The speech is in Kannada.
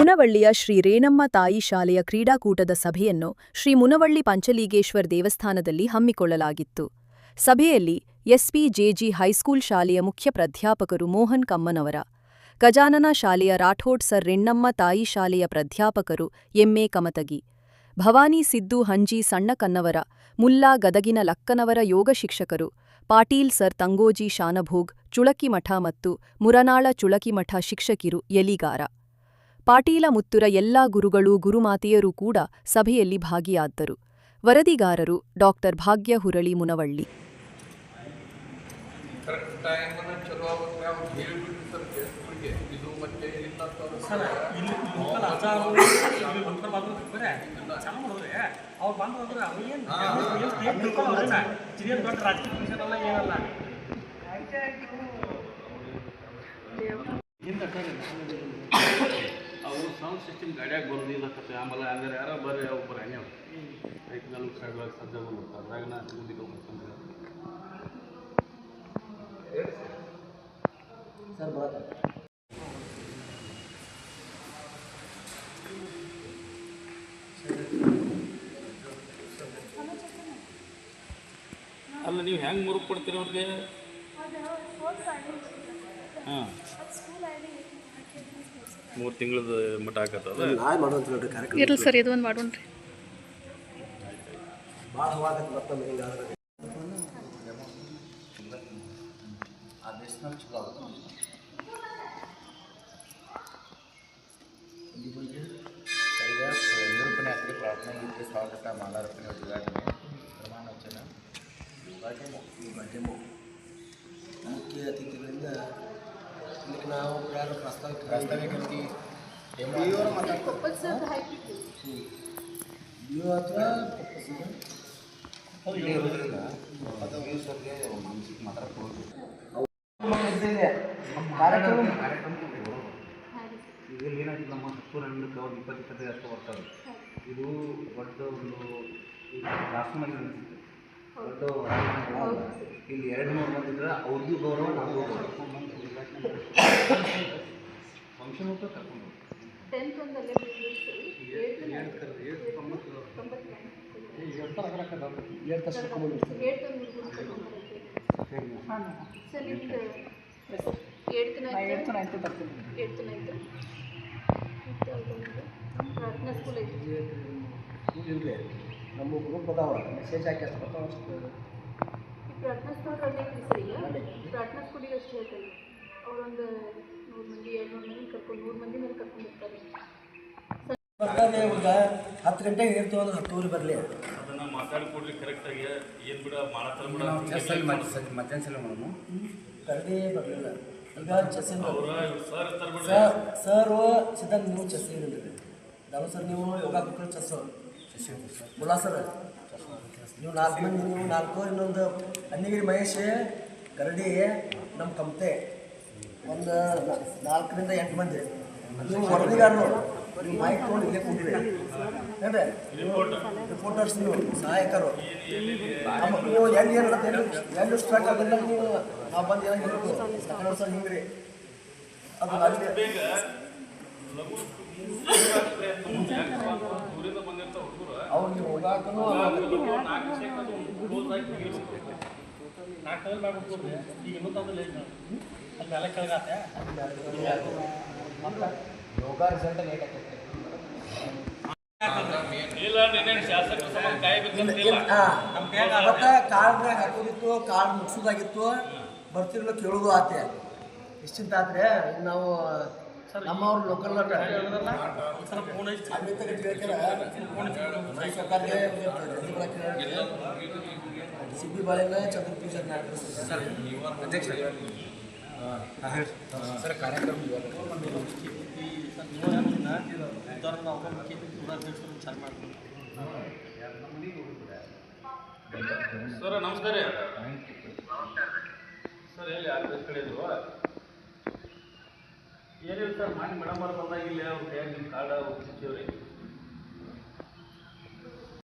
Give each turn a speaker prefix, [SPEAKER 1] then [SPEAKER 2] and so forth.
[SPEAKER 1] ಮುನವಳ್ಳಿಯ ಶ್ರೀ ರೇಣಮ್ಮ ತಾಯಿ ಶಾಲೆಯ ಕ್ರೀಡಾಕೂಟದ ಸಭೆಯನ್ನು ಶ್ರೀ ಮುನವಳ್ಳಿ ಪಂಚಲೀಗೇಶ್ವರ್ ದೇವಸ್ಥಾನದಲ್ಲಿ ಹಮ್ಮಿಕೊಳ್ಳಲಾಗಿತ್ತು. ಸಭೆಯಲ್ಲಿ ಎಸ್ಪಿಜೆಜಿ ಹೈಸ್ಕೂಲ್ ಶಾಲೆಯ ಮುಖ್ಯ ಪ್ರಾಧ್ಯಾಪಕರು ಮೋಹನ್ ಕಮ್ಮನವರ ಗಜಾನನ ಶಾಲೆಯ ರಾಠೋಡ್ ಸರ್ ರೆಣ್ಣಮ್ಮ ತಾಯಿ ಶಾಲೆಯ ಪ್ರಾಧ್ಯಾಪಕರು ಎಂಎ ಕಮತಗಿ, ಭವಾನಿ ಸಿದ್ದು ಹಂಜಿ ಸಣ್ಣ ಕನ್ನವರ ಮುಲ್ಲಾ ಗದಗಿನ ಲಕ್ಕನವರ ಯೋಗ ಶಿಕ್ಷಕರು, ಪಾಟೀಲ್ ಸರ್ ತಂಗೋಜಿ ಶಾನಭೋಗ್, ಚುಳಕಿಮಠ ಮತ್ತು ಮುರನಾಳ ಚುಳಕಿಮಠ ಶಿಕ್ಷಕಿರು ಎಲಿಗಾರ ಪಾಟೀಲ ಮುತ್ತುರ ಎಲ್ಲಾ ಗುರುಗಳು ಗುರುಮಾತೆಯರೂ ಕೂಡ ಸಭೆಯಲ್ಲಿ ಭಾಗಿಯಾದ್ದರು. ವರದಿಗಾರರು ಡಾಕ್ಟರ್ ಭಾಗ್ಯ ಹುರಳಿ ಮುನವಳ್ಳಿ.
[SPEAKER 2] ಸೌಂಡ್ ಸಿಸ್ಟಮ್ ಗಾಡಿಯಾಗ ಬರೋದಿಲ್ಲ ಕತೆ ಆಮೇಲೆ ಹಂಗಾರೆ ಯಾರೋ ಬರ್ರಿ ಅವು ಬರ್ರಿ ಹಂಗೆ ಐದು ನಾಲ್ಕು ಸೈಡ್ವಾಗಿ ಸಜ್ಜ ಬಂದ್ಬಿಡ್ತು ಅದ್ರಾಗ ನಾ ಮುಂದಿಗೆ ಹೋಗ್ಬೇಕಂದ್ರೆ ಅಲ್ಲ ನೀವು ಹೆಂಗೆ ಮುರುಗ್ ಕೊಡ್ತೀರಿ ಅವ್ರಿಗೆ? ಹಾಂ. ಮೂರು ತಿಂಗಳದ ಮಟ್ಟ ಆಗತ್ತದ
[SPEAKER 3] ನಾಳೆ ಮಾಡುವಂತ ನೋಡ್ರಿ ಕಾರ್ಯಕ್ರಮ
[SPEAKER 4] ಇರಲಿ ಸರ್ ಇದು ಒಂದು ಮಾಡೋಣ್ರಿ
[SPEAKER 3] ಭಾಳ ಹವಾಗತ್ತೆ ಮತ್ತೊಮ್ಮೆ ಹಿಂಗಾದ್ರೆ
[SPEAKER 5] ಪ್ರಾರ್ಥನೆ ಗೀತೆ ಸ್ವಾಗತ ಮಾಲಾರ್ಪಣೆ ಉದ್ಘಾಟನೆ ಪ್ರಮಾಣ ವಚನ
[SPEAKER 3] ಈ ಡೆಮೋ ಮುಖ್ಯ ಅತಿಥಿಗಳಿಂದ ಇಲ್ಲಿ ನಾವು ಯಾರು ಪ್ರಸ್ತಾವಿಕ
[SPEAKER 5] ಪ್ರಾಸ್ತಾವಿಕ ರೀತಿ
[SPEAKER 3] ನೀವು ಅಥವಾ?
[SPEAKER 5] ಇರೋದ್ರಿಂದ ಅದು ಸರ್ಗೆ ಮನಸ್ಸಿಗೆ ಮಾತ್ರ ಕೊಡೋದು.
[SPEAKER 3] ಕಾರ್ಯಕ್ರಮ.
[SPEAKER 2] ಈಗ ಏನಾಗಿದೆ ನಮ್ಮ ಹತ್ತು ಹಣ್ಣಕ್ಕೆ ಒಂದು ಇಪ್ಪತ್ತು ಇಪ್ಪತ್ತೈದು ಅಷ್ಟು ಬರ್ತಾರೆ ಇದು ದೊಡ್ಡ ಒಂದು ರಾಷ್ಟ್ರಮಲ್ಲಿ ಅನಿಸುತ್ತೆ. ದೊಡ್ಡ ಇಲ್ಲಿ ಎರಡು ನೂರು ಮಂದಿ ಇದ್ರೆ ಅವ್ರಿಗೂ ಗೌರವ ನಮಗೂ ಗೌರವ. ಫಂಕ್ಷನ್ ಅಂತ ಕರ್ಕೊಂಡು
[SPEAKER 3] ನಮ್ಮ ಗ್ರೂಪ್ ಅದಾವ ಮೆಸೇಜ್ ಹಾಕಿ
[SPEAKER 4] ಪ್ರಾರ್ಥನಾ ಈಗ ಪ್ರಾರ್ಥನಾ ಸ್ಕೂಲಿಗೆ ಅಷ್ಟು ಹೇಳ್ತಾರೆ ಅವರೊಂದು ನೂರು ಮಂದಿ ಎರಡು ನೂರು ಮಂದಿ ಕರ್ಕೊಂಡು ನೂರು ಮಂದಿ ಮೇಲೆ
[SPEAKER 3] ಬರ್ತಾನೆ ಇವಾಗ ಹತ್ತು ಗಂಟೆಗೆ ಇರ್ತೀವಿ ಅಂದ್ರೆ ಟೂರ್ ಬರಲಿ.
[SPEAKER 2] ಅದನ್ನು ಮಾತಾಡ್ಕೊಡ್ರಿ ಕರೆಕ್ಟಾಗಿ ಏನು ಬಿಡ
[SPEAKER 5] ಚೆಸ್ಸಲ್ಲಿ ಮಧ್ಯಾಹ್ನ ಸಲ ಮಾಡೋಣ
[SPEAKER 3] ಕರಡಿ ಬರಲಿಲ್ಲ. ಈಗ ಚೆಸ್ಸಿಂದ
[SPEAKER 2] ಸರ್
[SPEAKER 3] ಸಿದ್ಧಾಂತ ನೀವು ಚೆಸ್ ಹೇಳಿದ್ರಿ ದಾವ ಸರ್ ನೀವು ಯೋಗ ಮಕ್ಕಳು ಚೆಸ್ ಗುಲಾ ಸರ್ ನೀವು ನಾಲ್ಕು ಮಂದಿ ನೀವು ನಾಲ್ಕು ಇನ್ನೊಂದು ಅನ್ನಗಿರಿ ಮಹೇಶ್ ಕರಡಿ ನಮ್ಮ ಕಮತೆ. ಒಂದು ನಾಲ್ಕರಿಂದ ಎಂಟು ಮಂದಿ. ನೀವು ವರದಿಗಾರರು ನೀವು ಮೈಕ್ ತೊಗೊಂಡು ಇಲ್ಲೇ ಕೂತಿರಿ ಏನ್ರಿ? ರಿಪೋರ್ಟರ್ಸ್ ನೀವು ಸಹಾಯಕರು. ನಮ್ಮ ನೀವು ಎಲ್ಲಿ ಏನು ಎಲ್ಲಿ ಸ್ಟ್ರಕ್ ಆಗಿಲ್ಲ ನೀವು ನಾವು ಬಂದು ಏನೋ ಸಕಲ ಸರ್ ಹಿಂಗ್ರಿ ಅದು ಅಲ್ಲಿ. ಅವ್ರಿಗೆ ಹೋಗಾಕನು
[SPEAKER 2] ನಾಲ್ಕು
[SPEAKER 6] ಈಗ ಇನ್ನೂ ಅಲ್ಲಿ ಮೇಲೆ ಕೆಳಗಾತೆ.
[SPEAKER 5] ಯೋಗ ರಿಸಲ್ಟ್ ಲೇಟ್ ಆಗ್ತೈತೆ
[SPEAKER 2] ಇಲ್ಲ.
[SPEAKER 3] ಕಾರ್ಡ್ ಹಾಕೋದಿತ್ತು ಕಾರ್ಡ್ ಮುಗಿಸೋದಾಗಿತ್ತು. ಬರ್ತಿರ್ಲಿಲ್ಲ ಕೇಳೋದು ಆತೆ. ನಿಶ್ಚಿಂತ ಆದ್ರೆ ನಾವು ನಮ್ಮವ್ರು ಲೋಕಲ್
[SPEAKER 6] ಸರ್ ಫೋನ್ ಐತಿ
[SPEAKER 3] ಸರ್ಕಾರಕ್ಕೆ ಸಿ ಬಿ ಬಾಳೆನ ಚಂದ್ರಪೂಜ
[SPEAKER 5] ಸರ್ ಕಾರ್ಯಕ್ರಮ
[SPEAKER 6] ಉದಾಹರಣೆ ಅವಕಾಶಕ್ಕೆ ಊರಾಧ್ಯಕ್ಷರು ವಿಚಾರ ಮಾಡ್ತಾರೆ
[SPEAKER 2] ಸರ್ ನಮಸ್ಕಾರ ರೀ ಸರ್ ಎಲ್ಲಿ ಆಫೀಸ್ ಕಡೆ ಇದ್ವು ಏನಿಲ್ಲ ಸರ್ ಮಾಡಿ ಮೇಡಮ್ ಅವ್ರು ಬಂದಾಗ ಇಲ್ಲಿ ಅವ್ರ ಕೈಯಾಗ ನಿಮ್ಮ ಕಾರ್ಡ ಒಪ್ಪಿಸಿವ್ರಿ